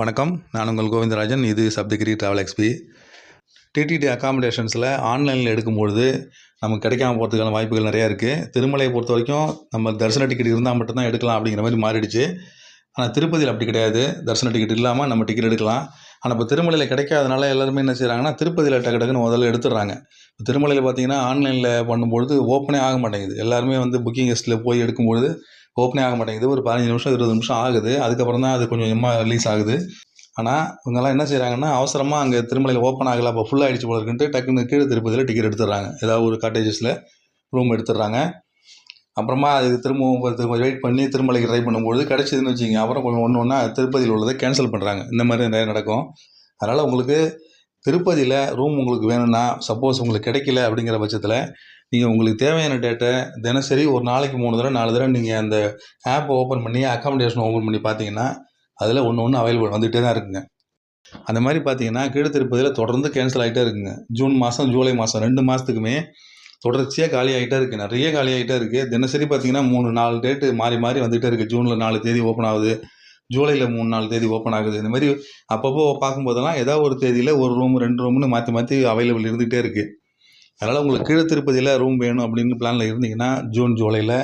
வணக்கம். நான் உங்கள் கோவிந்தராஜன். இது சப்தகிரி ட்ராவல் எக்ஸ்பி டிடிடி அகாமடேஷன்ஸில் ஆன்லைனில் எடுக்கும்பொழுது நமக்கு கிடைக்காம போகிறதுக்கான வாய்ப்புகள் நிறையா இருக்குது திருமலையை பொறுத்த வரைக்கும் நம்ம தரிசன டிக்கெட் இருந்தால் மட்டும்தான் எடுக்கலாம் அப்படிங்கிற மாதிரி மாறிடுச்சு. ஆனால் திருப்பதியில் அப்படி கிடையாது. தரிசன டிக்கெட் இல்லாமல் நம்ம டிக்கெட் எடுக்கலாம். ஆனால் இப்போ திருமலையில் கிடைக்காதனால எல்லாருமே என்ன செய்கிறாங்கன்னா திருப்பதியில் டக்கு டக்குன்னு முதல்ல எடுத்துடுறாங்க. இப்போ திருமலையில் பார்த்தீங்கன்னா ஆன்லைனில் பண்ணும்பொழுது ஓப்பனே ஆக மாட்டேங்குது. எல்லாருமே வந்து புக்கிங் லிஸ்ட்டில் போய் எடுக்கும்பொழுது ஓப்பனே ஆக மாட்டேங்குது. ஒரு பதினஞ்சு நிமிஷம் இருபது நிமிஷம் ஆகுது. அதுக்கப்புறம் தான் அது கொஞ்சம் கொஞ்சமாக ரிலீஸ் ஆகுது. ஆனால் இவங்கெல்லாம் என்ன செய்கிறாங்கன்னா அவசரமாக அங்கே திருமலையில் ஓப்பன் ஆகலை அப்போ ஃபுல்லாக ஆகிடுச்சு போல இருக்குன்ட்டு டக்குன்னு கீழே திருப்பதியில் டிக்கெட் எடுத்துடுறாங்க. ஏதாவது ஒரு காட்டேஜஸில் ரூம் எடுத்துடுறாங்க. அப்புறமா அது திரும்பவும் திரும்ப வெயிட் பண்ணி திருமலைக்கு ட்ரை பண்ணும்போது கிடச்சிதுன்னு வச்சுக்கிங்க. அப்புறம் கொஞ்சம் ஒன்று ஒன்றா திருப்பதியில் உள்ளதை கேன்சல் பண்ணுறாங்க இந்த மாதிரி நிறைய நடக்கும். அதனால் உங்களுக்கு திருப்பதியில் ரூம் உங்களுக்கு வேணும்னா சப்போஸ் உங்களுக்கு கிடைக்கல அப்படிங்கிற பட்சத்தில் நீங்கள் உங்களுக்கு தேவையான டேட்டை தினசரி ஒரு நாளைக்கு மூணு தடவை நாலு தடவை நீங்கள் அந்த ஆப்பை ஓப்பன் பண்ணி அக்காமடேஷன் ஓப்பன் பண்ணி பார்த்தீங்கன்னா அதில் ஒன்று ஒன்று அவைலபிள் வந்துகிட்டே தான் இருக்குங்க. அந்த மாதிரி பார்த்தீங்கன்னா கீழ் திருப்பதியில் தொடர்ந்து கேன்சல் ஆகிட்டே இருக்குங்க. ஜூன் மாதம் ஜூலை மாதம் ரெண்டு மாதத்துக்குமே தொடர்ச்சியாக காலி ஆகிட்டே இருக்குது நிறைய காலி ஆகிட்டே இருக்குது தினசரி பார்த்தீங்கன்னா மூணு நாலு டேட்டு மாறி மாறி வந்துகிட்டே இருக்குது ஜூனில் நாலு தேதி ஓப்பன் ஆகுது. ஜூலையில் மூணு நாலு தேதி ஓப்பன் ஆகுது. இந்த மாதிரி அப்பப்போ பார்க்கும்போதெல்லாம் ஏதாவது ஒரு தேதியில் ஒரு ரூம் ரெண்டு ரூம்னு மாற்றி மாற்றி அவைலபிள் இருந்துகிட்டே இருக்குது அதனால் உங்களுக்கு கீழே திருப்பதியில் ரூம் வேணும் அப்படின்னு பிளானில் இருந்தீங்கன்னா ஜூன் ஜூலையில்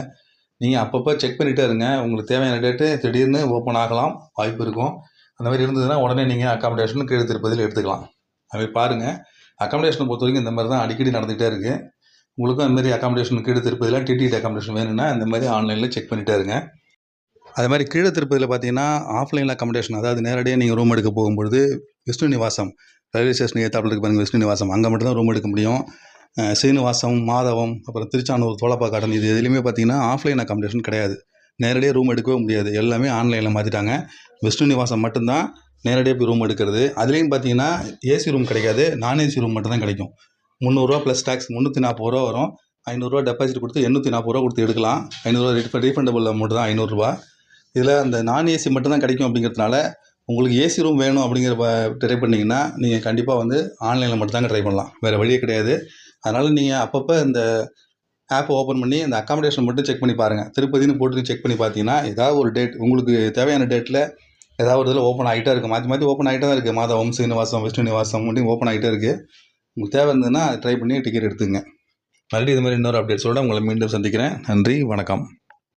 நீங்கள் அப்பப்போ செக் பண்ணிகிட்டே இருங்க. உங்களுக்கு தேவையான டேட்டு திடீர்னு ஓப்பன் ஆகலாம். வாய்ப்பு இருக்கும். அந்த மாதிரி இருந்ததுன்னா உடனே நீங்கள் அக்காமடேஷன் கீழே திருப்பதியில் எடுத்துக்கலாம். அது மாதிரி பாருங்கள் அக்காமடேஷனை பொறுத்த வரைக்கும் இந்த மாதிரி தான் அடிக்கடி நடந்துகிட்டே இருக்குது உங்களுக்கும் அந்த மாதிரி அக்காமடேஷன் கீழே திருப்பதியில் டிடிடி அக்காமடேஷன் வேணும்னா இந்த மாதிரி ஆன்லைனில் செக் பண்ணிகிட்டே இருங்க. அது மாதிரி கீழே திருப்பதியில் பார்த்தீங்கன்னா ஆஃப்லைனில் அக்காமடேஷன் அதாவது நேரடியாக நீங்கள் ரூம் எடுக்க போகும்பொழுது விஷ்ணு நிவாசம் ரயில்வே ஸ்டேஷன் ஏத்தாப்பில் இருக்கு பாருங்கள் விஷ்ணு நிவாசம் அங்கே மட்டும்தான் ரூம் எடுக்க முடியும். சீனிவாசம் மாதவம் அப்புறம் திருச்சானூர் தோலப்பா கார்டன் இது எதுலையுமே பார்த்தீங்கன்னா ஆஃப்லைன் அக்காமடேஷன் கிடையாது. நேரடியாக ரூம் எடுக்கவே முடியாது. எல்லாமே ஆன்லைனில் மாற்றிட்டாங்க விஷ்ணு நிவாசம் மட்டும்தான் நேரடியாக போய் ரூம் எடுக்கிறது. அதுலேயும் பார்த்தீங்கன்னா ஏசி ரூம் கிடைக்காது. நான் ஏசி ரூம் மட்டும்தான் கிடைக்கும். முந்நூறுரூவா ப்ளஸ் டேக்ஸ் முந்நூற்றி நாற்பது ரூபா வரும். ஐநூறுரூவா டெபாசிட் கொடுத்து எண்ணூற்றி நாற்பது ரூபா கொடுத்து எடுக்கலாம். ஐநூறுரூவா ரீஃபண்ட் ரீஃபண்டபிள் அமௌண்ட் தான் ஐநூறுரூவா. இதில் அந்த நான் ஏசி மட்டும்தான் கிடைக்கும் அப்படிங்கிறதுனால உங்களுக்கு ஏசி ரூம் வேணும் அப்படிங்கிற ட்ரை பண்ணிங்கன்னா நீங்கள் கண்டிப்பாக வந்து ஆன்லைனில் மட்டும்தாங்க ட்ரை பண்ணலாம். வேறு வழியே கிடையாது. அதனால் நீங்கள் அப்பப்போ இந்த ஆப்பை ஓப்பன் பண்ணி இந்த அக்காமடேஷன் மட்டும் செக் பண்ணி பாருங்கள் திருப்பதின்னு போட்டு செக் பண்ணி பார்த்தீங்கன்னா ஏதாவது ஒரு டேட் உங்களுக்கு தேவையான டேட்டில் ஏதாவது ஒரு இதில் ஓப்பன் ஆகிட்டே இருக்குது மாற்றி மாற்றி ஓப்பன் ஆகிட்டே தான் இருக்குது மாதவம் சீனிவாசம் விஷ்ணு நிவாசம் மட்டும் ஓப்பன் ஆகிட்டே இருக்குது உங்களுக்கு தேவை இருந்ததுன்னா ட்ரை பண்ணி டிக்கெட் எடுத்துங்க. மறுபடியும் இது மாதிரி இன்னொரு அப்டேட்ஸோடு உங்களை மீண்டும் சந்திக்கிறேன். நன்றி வணக்கம்.